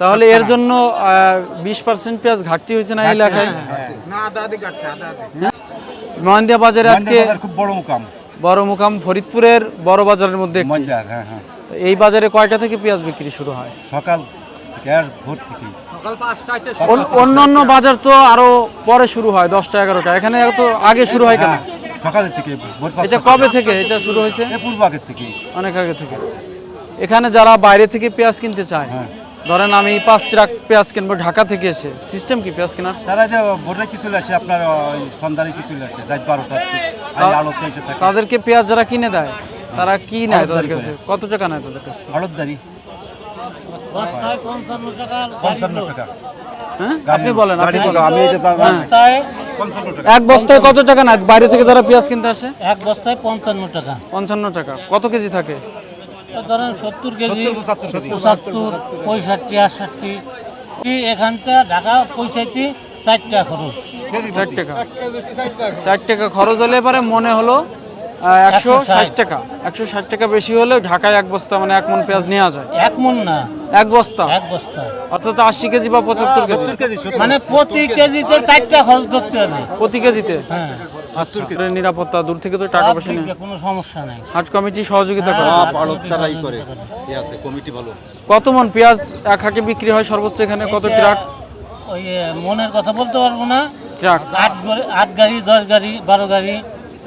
তাহলে এর জন্য বিশ পার্সেন্ট পেঁয়াজ ঘাটতি হয়েছে না এলাকায়? মহেন্দিয়া বাজারে আজকে খুব বড় মুকাম। বড় মুকাম ফরিদপুরের বড় বাজারের মধ্যে হ্যাঁ হ্যাঁ। তো এই বাজারে কয়টা থেকে পেঁয়াজ বিক্রি শুরু হয়? সকাল ভোর থেকেই। অন্যান্য বাজার তো আরও পরে শুরু হয় দশটা এগারোটা। এখানে তো আগে শুরু হয় কেন? হ্যাঁ সকালের থেকে এটা কবে থেকে এটা শুরু হয়েছে? পূর্ব আগের থেকেই। অনেক আগে থেকে। এখানে যারা বাইরে থেকে পেঁয়াজ কিনতে চায় হ্যাঁ। ধরেন আমি পাঁচ ট্রাক পেঁয়াজ কিনবো ঢাকা থেকে এসে। সিস্টেম কি পেঁয়াজ কেনার? তারা যে ভোরে কি চলে আসে আপনার ওই সন্ধ্যারে কি চলে আসে? রাত বারোটার আলোতে এসে থাকে। তাদেরকে পেঁয়াজ যারা কিনে দেয় তারা কি নেয় তাদের কাছে? কত টাকা নেয় তাদের কাছে হলদদারি পঞ্চান্ন টাকা হ্যাঁ? আপনি বলেন আপনি গাড়ি বলেন। আমি এটা হ্যাঁ। এক বস্তায় কত টাকা নেয়? বাইরে থেকে যারা পেঁয়াজ কিনতে আসে? এক বস্তায় পঞ্চান্ন টাকা। পঞ্চান্ন টাকা। কত কেজি থাকে? ধরেন সত্তর কেজি পঁচাত্তর পঁয়ষট্টি আটষট্টি এখানটা ঢাকা পঁয়ষট্টি চারটা খরচ। টাকা। চার টাকা খরচ। হলে পরে মনে হলো একশো ষাট। টাকা। একশো ষাট টাকা বেশি হলে ঢাকায় এক বস্তা মানে এক মন পেঁয়াজ নেওয়া যায়। এক মন না। এক বস্তা? এক বস্তা। অর্থাৎ আশি কেজি বা পঁচাত্তর কেজি। কেজি মানে প্রতি কেজিতে চারটা খরচ ধরতে হবে। প্রতি কেজিতে? হ্যাঁ। নিরাপত্তা দূর থেকে তো টাকা পয়সা নেই কোনো সমস্যা নেই। হাট কমিটি সহযোগিতা করে। ভালো তারাই করে। ইয়াতে কমিটি ভালো? কত মন? পেঁয়াজ এক হাটে বিক্রি হয় সর্বোচ্চ এখানে? কত ট্রাক? ওই মনের কথা বলতে পারব না। ট্রাক। আট গাড়ি আট গাড়ি দশ গাড়ি বারো গাড়ি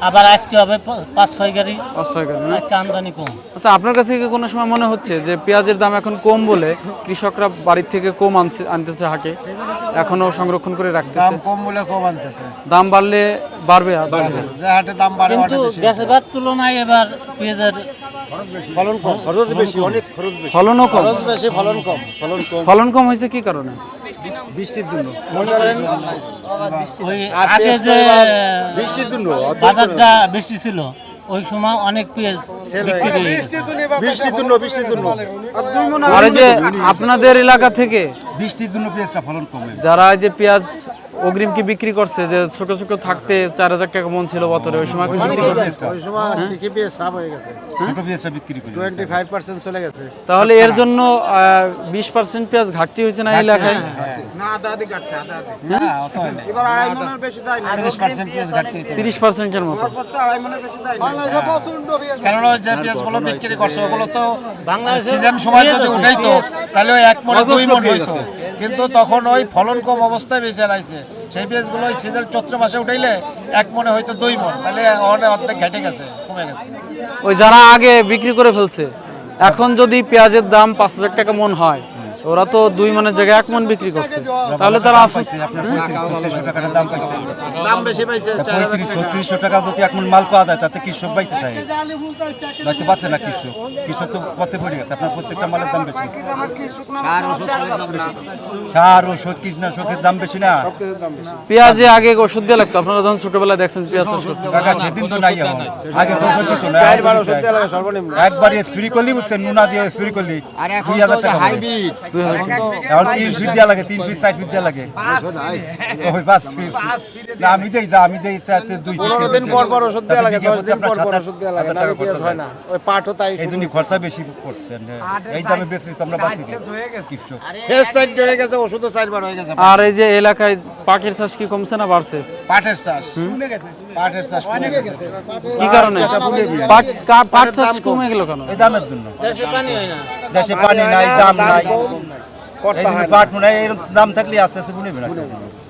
আবার আজকে হবে পাঁচ ছয় গাড়ি। পাঁচ ছয় না? আজকে আমদানি কম। আচ্ছা আপনার কাছে কি কোনো সময় মনে হচ্ছে যে পেঁয়াজের দাম এখন কম বলে কৃষকরা বাড়ির থেকে কম আনছে আনতেছে হাটে? এখনও সংরক্ষণ করে রাখতেছে? কম বলে কম আনতেছে। দাম বাড়লে বাড়বে বাড়বে। যে হাটে দাম বাড়ে কিন্তু গ্যাসের তুলনায় এবার পেঁয়াজের ফলন কম। খরচ বেশি অনেক খরচ বেশি। ফলনও কম? বেশি ফলন কম ফলন কম। ফলন কম হয়েছে কি কারণে? বৃষ্টির জন্য। ওই আগে যে বৃষ্টির জন্য বাজারটা বৃষ্টি ছিল ওই সময় অনেক পেঁয়াজ বৃষ্টির জন্য বৃষ্টির জন্য আর যে আপনাদের এলাকা থেকে বৃষ্টির জন্য পেঁয়াজটা ফলন কমে। যারা এই যে পেঁয়াজ অগ্রিম কি বিক্রি করছে? যে ছোট ছোট থাকতে চার হাজার টাকা মন ছিল বছরে ওই সময় কি বিক্রি করছে? ওই সময় শিখে পেয়ে সাপ হয়ে গেছে। টোয়েন্টি ফাইভ পার্সেন্ট চলে গেছে। তাহলে এর জন্য বিশ পার্সেন্ট পেঁয়াজ ঘাটতি হয়েছে না এই এলাকায়? না অত হয় না। তিরিশ পার্সেন্ট পেঁয়াজ ঘাটতি তিরিশ পার্সেন্টের মতো। ওই যে পেঁয়াজগুলো বিক্রি করছে ওগুলো তো সিজন সময় যদি উঠাইতো তাহলে এক মনে দুই মন হইতো। কিন্তু তখন ওই ফলন কম অবস্থায় বেঁচে লাইছে সেই পেঁয়াজগুলো ওই শীতের চৈত্র মাসে উঠাইলে এক মনে হয়তো দুই মন। তাহলে অনেক অর্ধেক ঘেটে গেছে, কমে গেছে। ওই যারা আগে বিক্রি করে ফেলছে, এখন যদি পেঁয়াজের দাম পাঁচ হাজার টাকা মন হয় ওরা তো দুই মনের জায়গায় এক মন বিক্রি করছে। তাহলে তারা আফসোস পাইছে আপনার ছত্রিশশো টাকার দাম বেশি পাইছে টাকা। যদি এক মন মাল পাওয়া যায় তাতে কৃষক বাইতে থাকে নয়তো বাঁচে না কৃষক। কৃষক তো পথে পড়ে গেছে আপনার প্রত্যেকটা মালের দাম বেশি। সার ওষুধ কীটনাশকের দাম বেশি না। পেঁয়াজে আগে ওষুধ দিয়ে লাগতো আপনারা যখন ছোটবেলায় দেখছেন পেঁয়াজ সেদিন তো নাই এখন। আগে তো ওষুধ দিত না একবার স্প্রে করলি বুঝছেন নুনা দিয়ে স্প্রে করলি দুই হাজার টাকা বলে। দুই হাজার টাকা। এখন তিন ফিট দেওয়া লাগে তিন ফিট চার ফিট দেওয়া লাগে ওই পাঁচ ফিট না আমি দেই যা আমি দেই দুই পনেরো দিন পর পর ওষুধ দেওয়া লাগে দশ দিন পর পর ওষুধ দেওয়া লাগে না পেঁয়াজ হয় না। ওই পাটও তাই এই জন্য খরচা বেশি করছেন এই দামে বেশি আমরা বাঁচি শেষ সাইড হয়ে গেছে ওষুধও চারবার হয়ে গেছে। আর এই যে এলাকায় পাটের চাষ কি কমছে না বাড়ছে? পাটের চাষ। পাটের চাষ কমে গেছে। কি কারণে? পাট পাট চাষ কমে গেল কেন? এই দামের জন্য। দেশে পানি হয় না। দেশে পানি নাই দাম নাই। পাট মনে হয় এরকম দাম থাকলে আস্তে আস্তে বুনে বেড়া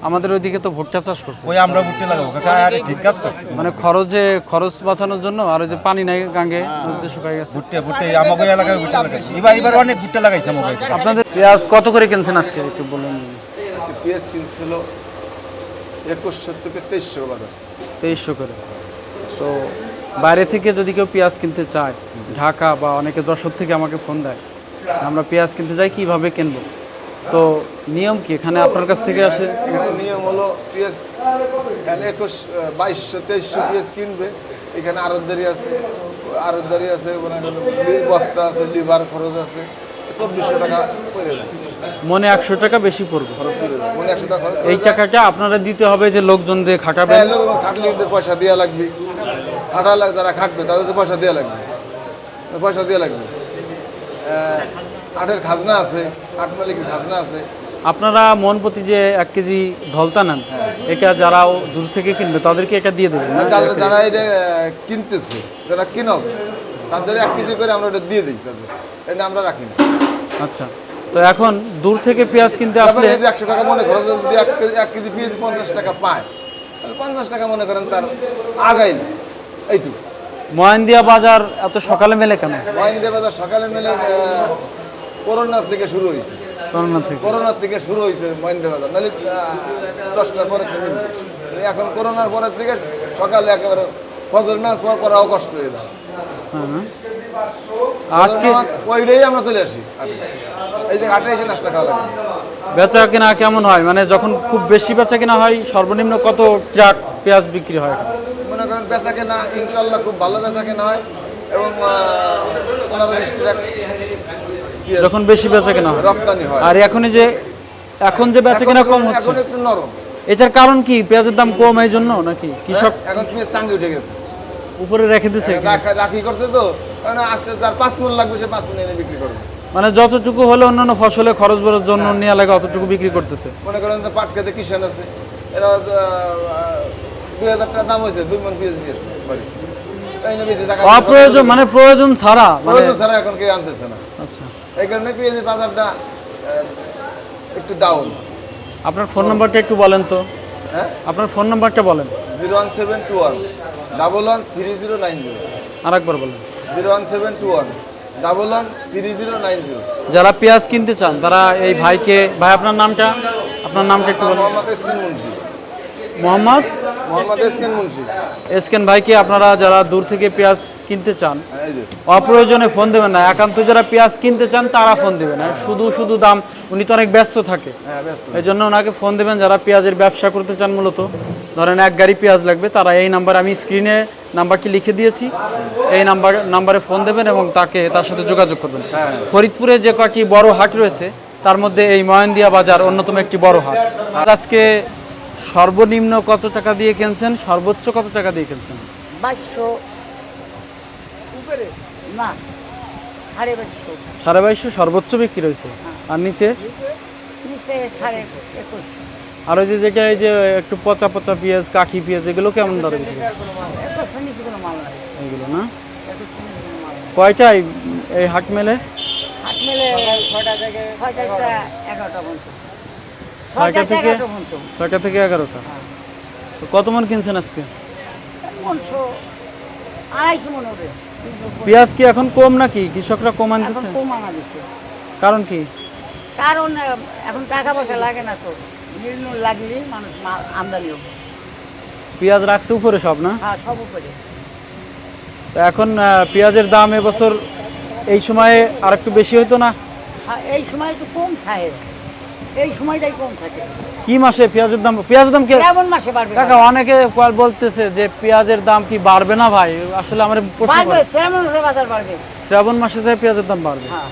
আমাদের ওইদিকে তো ভুট্টা চাষ করছে। ওই আমরা উঠতে লাগাবো কাকা আরে ঠিক কাজ করছে? মানে খরচে খরচ বাঁচানোর জন্য আর ওই যে পানি নাই গাঙ্গে নদীতে শুকাই গেছে। ভুট্টে ভুট্টে আমাকে ওই এলাকায় ভুট্টে লাগাইছে এবার এবার অনেক ভুট্টে লাগাইছে আমাকে আপনাদের পেঁয়াজ কত করে কিনছেন আজকে? একটু বলুন। পেঁয়াজ কিনছিল একুশশো থেকে তেইশশো বাজার তেইশশো করে। তো বাইরে থেকে যদি কেউ পেঁয়াজ কিনতে চায় ঢাকা বা অনেকে যশোর থেকে আমাকে ফোন দেয় আমরা পেঁয়াজ কিনতে যাই কীভাবে কিনবো? তো নিয়ম কি? এখানে আপনার কাছ থেকে আসে। নিয়ম হলো পেঁয়াজ এখানে একুশ বাইশশো তেইশশো পেঁয়াজ কিনবে। এখানে আরতদারি আছে আরতদারি আছে বস্তা আছে লিভার খরচ আছে চব্বিশশো টাকা করে দেয়। মনে একশো টাকা বেশি পড়বে। এই টাকাটা আপনারা দিতে হবে যে লোকজন দিয়ে খাটাবেন। হ্যাঁ, পয়সা দেওয়া লাগবে। খাটা লাগ যারা খাটবে তাদের তো পয়সা দেওয়া লাগবে। পয়সা দেওয়া লাগবে। আটের খাজনা আছে কাঠ মালিকের খাজনা আছে। আপনারা মন প্রতি যে এক কেজি ধলতা নেন এটা যারা দূর থেকে কিনবে তাদেরকে এটা দিয়ে দেবেন যারা এটা কিনতেছে যারা কিনক তাদের এক কেজি করে আমরা ওটা দিয়ে দিই তাদের। এটা আমরা রাখি না। আচ্ছা। তো এখন দূর থেকে পেঁয়াজ কিনতে আসলে একশো টাকা মনে করেন যদি এক কেজি পেঁয়াজ পঞ্চাশ টাকা পায় পঞ্চাশ টাকা মনে করেন তার আগাইল এইটুকু। ময়ানদিয়া বাজার এত সকালে মেলে কেন? ওয়াইন্ডে বাজার সকালে মেলে করোনার থেকে শুরু হয়েছে। করোনা থেকে। করোনার থেকে শুরু হয়েছে মহেন্দ্র বাজার। নাহলে দশটার পরে এখন করোনার পরের থেকে সকালে একেবারে ফজর নামাজ পড়া- পড়াও কষ্ট হয়ে যায়। হ্যাঁ, হ্যাঁ। আজকে পড়লেই আমরা চলে আসি। এই যে হাটে এসে নাস্তা খাওয়া লাগে। বেচা কেনা কেমন হয়? মানে যখন খুব বেশি বেচা কেনা হয় সর্বনিম্ন কত ট্রাক পেঁয়াজ বিক্রি হয়? মনে করেন বেচা কেনা ইনশাল্লাহ খুব ভালো বেচা কেনা হয় এবং যখন বেশি বেচা কেনা হয়। রপ্তানি হয়। আর এখনই যে এখন যে বেচা কেনা কম হচ্ছে। এখন একটু নরম। এটার কারণ কি? পেঁয়াজের দাম কম এই জন্য নাকি? কৃষক এখন পেঁয়াজ চাঙ্গি উঠে গেছে। উপরে রেখে দিছে রাখা- রাখি করছে তো। কারণ আস্তে যার পাঁচ মন লাগবে সে পাঁচ মন এনে বিক্রি করবে। মানে যতটুকু হলে অন্যান্য ফসলে খরচ বরচ জন্য নেওয়া লাগে অতটুকু বিক্রি করতেছে। মনে করেন যে পাট খেতে কিষান আছে। এরা দুই হাজার টাকা দাম হয়েছে দুই মন পেঁয়াজ দিয়ে বাড়ি। অপ্রয়োজন মানে প্রয়োজন ছাড়া মানে প্রয়োজন ছাড়া এখন কেউ আনতেছে না। আচ্ছা। এই কারণে পেঁয়াজের বাজারটা একটু ডাউন আপনার ফোন নাম্বারটা একটু বলেন তো। হ্যাঁ? আপনার ফোন নাম্বারটা বলেন। Zero one seven two one double one three zero nine zero আরেকবার বলুন। Zero one seven two one double one three zero nine zero যারা পেঁয়াজ কিনতে চান তারা এই ভাইকে ভাই আপনার নামটা? আপনার নামটা একটু বলেন। মোহাম্মদ এসকিন মুন্সি। মোহাম্মদ? মোহাম্মদ এসকিন মুন্সি। এসকেন ভাইকে আপনারা যারা দূর থেকে পেঁয়াজ কিনতে চান হ্যাঁ, অপ্রয়োজনে ফোন দেবেন না একান্ত যারা পেঁয়াজ কিনতে চান তারা ফোন দেবেন আর শুধু শুধু দাম উনি তো অনেক ব্যস্ত থাকে। হ্যাঁ এই জন্য ওনাকে ফোন দেবেন যারা পেঁয়াজের ব্যবসা করতে চান মূলত। ধরেন এক গাড়ি পেঁয়াজ লাগবে তারা এই নাম্বার আমি স্ক্রিনে নাম্বারটি লিখে দিয়েছি এই নাম্বার নাম্বারে ফোন দেবেন এবং তাকে তার সাথে যোগাযোগ করবেন। হ্যাঁ। ফরিদপুরে যে কয়েকটি বড় হাট রয়েছে তার মধ্যে এই ময়নদিয়া বাজার অন্যতম একটি বড় হাট। আজকে সর্বনিম্ন কত টাকা দিয়ে কিনছেন? সর্বোচ্চ কত টাকা দিয়ে কিনছেন? বাইশশো। উপরে না সাড়ে বাইশশো। সাড়ে বাইশশো সর্বোচ্চ বিক্রি হয়েছে? আর নিচে? নিচে সাড়ে একুশশো। আর ওই যে যেটা এই যে একটু পচা পচা পেঁয়াজ কাঠি পেঁয়াজ এগুলো কেমন হয়? নাই। এইগুলো না? কয়টায় এই হাট মেলে? হাত মেলে ছয়টা থেকে ছয়টা এগারোটা পর্যন্ত। ছয়টা থেকে? এগারোটা ছয়টা থেকে এগারোটা? তো কত মন কিনছেন আজকে। পেঁয়াজ কি এখন কম নাকি? কৃষকরা কম আনতেছে? কারণ কি? কারণ এখন টাকা পয়সা লাগে না তো। লাগলেই মানুষ আমদানি হবে। পেঁয়াজ রাখছে উপরে সব না? হ্যাঁ সব উপরে। তো এখন পেঁয়াজের দাম এবছর এই সময়ে আর একটু বেশি হতো না? হ্যাঁ এই সময় একটু কম থাকে। এই সময়টাই কম থাকে। কি মাসে পেঁয়াজের দাম পেঁয়াজের দাম কি কেমন মাসে বাড়বে কাকা অনেকে কল বলতেছে যে পেঁয়াজের দাম কি বাড়বে না ভাই? আসলে আমার প্রশ্ন বাড়বে শ্রাবণ মাসে বাজার বাড়বে। শ্রাবণ মাসে যায় পেঁয়াজের দাম বাড়বে। হ্যাঁ।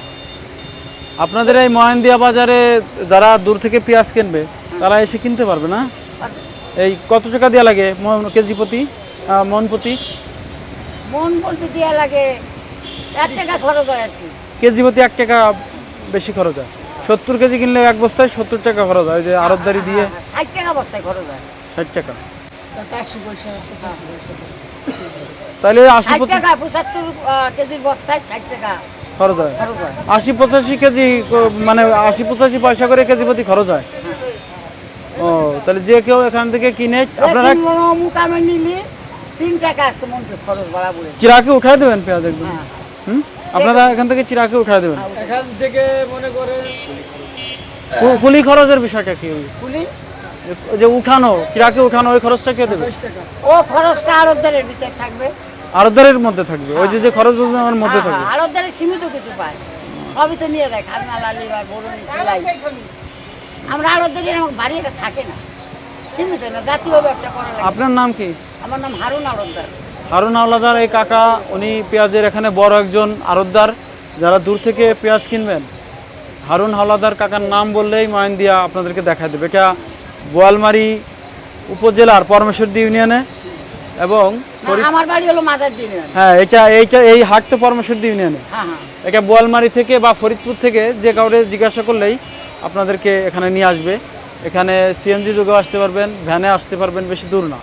আপনাদের এই ময়নদিয়া বাজারে যারা দূর থেকে পেঁয়াজ কিনবে তারা এসে কিনতে পারবে না? এই কত টাকা দেওয়া লাগে কেজি প্রতি মন প্রতি মন বলতে দেওয়া লাগে এক টাকা খরচ হয় আর কি। কেজি প্রতি এক টাকা বেশি খরচ হয়। সত্তর কেজি কিনলে এক বস্তায় সত্তর টাকা খরচ হয় যে আরতদারি দিয়ে। ষাট টাকা বস্তায় খরচ হয়। ষাট টাকা। তাহলে আশি ষাট পঁচাশি টাকা পঁচাত্তর কেজির বস্তায় ষাট টাকা খরচ হয়। হয়। আশি পঁচাশি কেজি মানে আশি পঁচাশি পয়সা করে কেজি প্রতি খরচ হয়। ও তাহলে যে কেউ এখান থেকে কিনে আপনারা মুকামে নিলে তিন টাকা আছে মনকে খরচ বাড়াবো চিরাকে উঠাই দেবেন পেঁয়াজ একদম। হ্যাঁ। হুম? আপনারা এখান থেকে চিরাকে উঠাই দেবেন। এখান থেকে মনে করেন কুলি খরচের বিষয়টা কি? ওই কুলি? যে- যে উঠানো চিরাকে উঠানো ওই খরচটা কে দেবে? ও খরচটা আরবদারের ভিতরে থাকবে। আরতদারের মধ্যে থাকবে ওই যে যে খরচ বলছেন আমার মধ্যে থাকবে। আরবদারে সীমিত কিছু পায়। সবই তো নিয়ে দেয় খাজনা লালি বা বরুণ সেলাই আমরা আরবদারি আমার বাড়ি এটা থাকে না। সীমিত না জাতীয় ব্যবসা করা আপনার নাম কি? আমার নাম হারুন আরবদার হারুন আওলাদার এই কাকা উনি পেঁয়াজের এখানে বড় একজন আড়তদার। যারা দূর থেকে পেঁয়াজ কিনবেন হারুন হাওলাদার কাকার নাম বললেই ময়নদিয়া আপনাদেরকে দেখা দেবে। এটা বোয়ালমারি উপজেলার পরমেশ্বরদী ইউনিয়নে এবং আমার বাড়ি হলো হ্যাঁ এটা এইটা এই হাট তো পরমেশ্বর ইউনিয়নে। হ্যাঁ হ্যাঁ। এটা বোয়ালমারি থেকে বা ফরিদপুর থেকে যে কাউরে জিজ্ঞাসা করলেই আপনাদেরকে এখানে নিয়ে আসবে। এখানে সিএনজি যুগেও আসতে পারবেন ভ্যানে আসতে পারবেন বেশি দূর না।